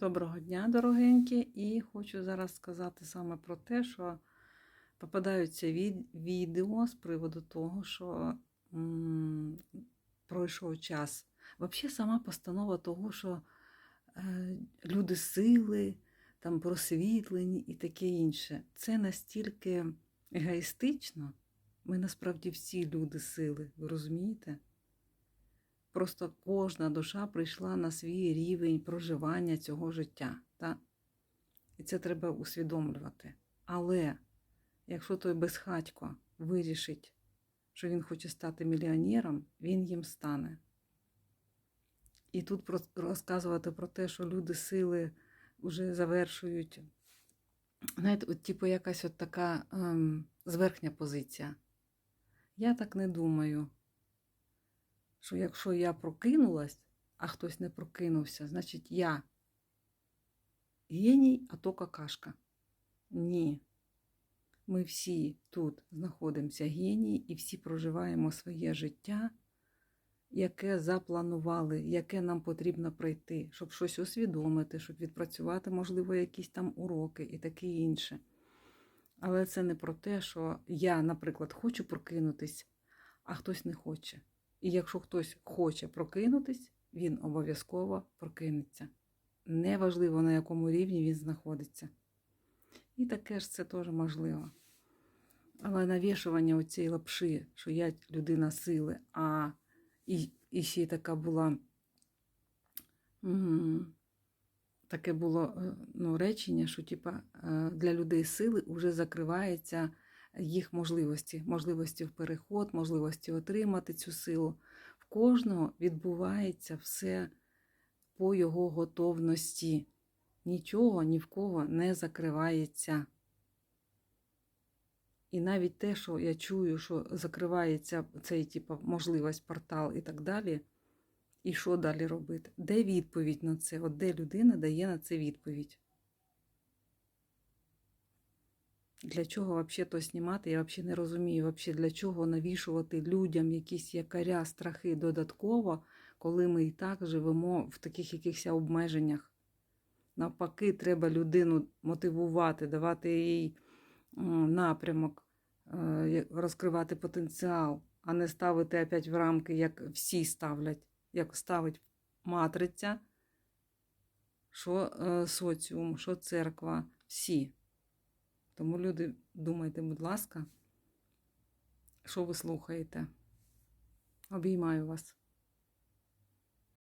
Доброго дня, дорогенькі, і хочу зараз сказати саме про те, що попадаються від, відео з приводу того, що м, пройшов час. Взагалі, сама постанова того, що е, люди сили, там просвітлені і таке інше. Це настільки егоїстично. Ми насправді всі люди сили, ви розумієте? Просто кожна душа прийшла на свій рівень проживання цього життя. Та? І це треба усвідомлювати. Але якщо той безхатько вирішить, що він хоче стати мільйонером, він їм стане. І тут розказувати про те, що люди сили вже завершують, знаєте, от, типу, якась от така ем, зверхня позиція. Я так не думаю що якщо я прокинулась, а хтось не прокинувся, значить я геній, а то какашка. Ні. Ми всі тут знаходимося генії і всі проживаємо своє життя, яке запланували, яке нам потрібно пройти, щоб щось усвідомити, щоб відпрацювати, можливо, якісь там уроки і таке інше. Але це не про те, що я, наприклад, хочу прокинутись, а хтось не хоче. І якщо хтось хоче прокинутись, він обов'язково прокинеться. Неважливо, на якому рівні він знаходиться. І таке ж це теж можливо. Але навішування оцієї лапши, що я людина сили, а і, і ще й така була. Таке було е, ну, речення, що типа, е, для людей сили вже закривається їх можливості, можливості в переход, можливості отримати цю силу. В кожного відбувається все по його готовності. Нічого ні в кого не закривається. І навіть те, що я чую, що закривається цей типу, можливість, портал і так далі. І що далі робити? Де відповідь на це? От де людина дає на це відповідь? Для чого взагалі то знімати? Я взагалі не розумію, вообще, для чого навішувати людям якісь якаря, страхи додатково, коли ми і так живемо в таких якихось обмеженнях. Навпаки, треба людину мотивувати, давати їй напрямок, е, розкривати потенціал, а не ставити опять в рамки, як всі ставлять, як ставить матриця, що е, соціум, що церква, всі. Тому, люди, думайте, будь ласка, що ви слухаєте. Обіймаю вас.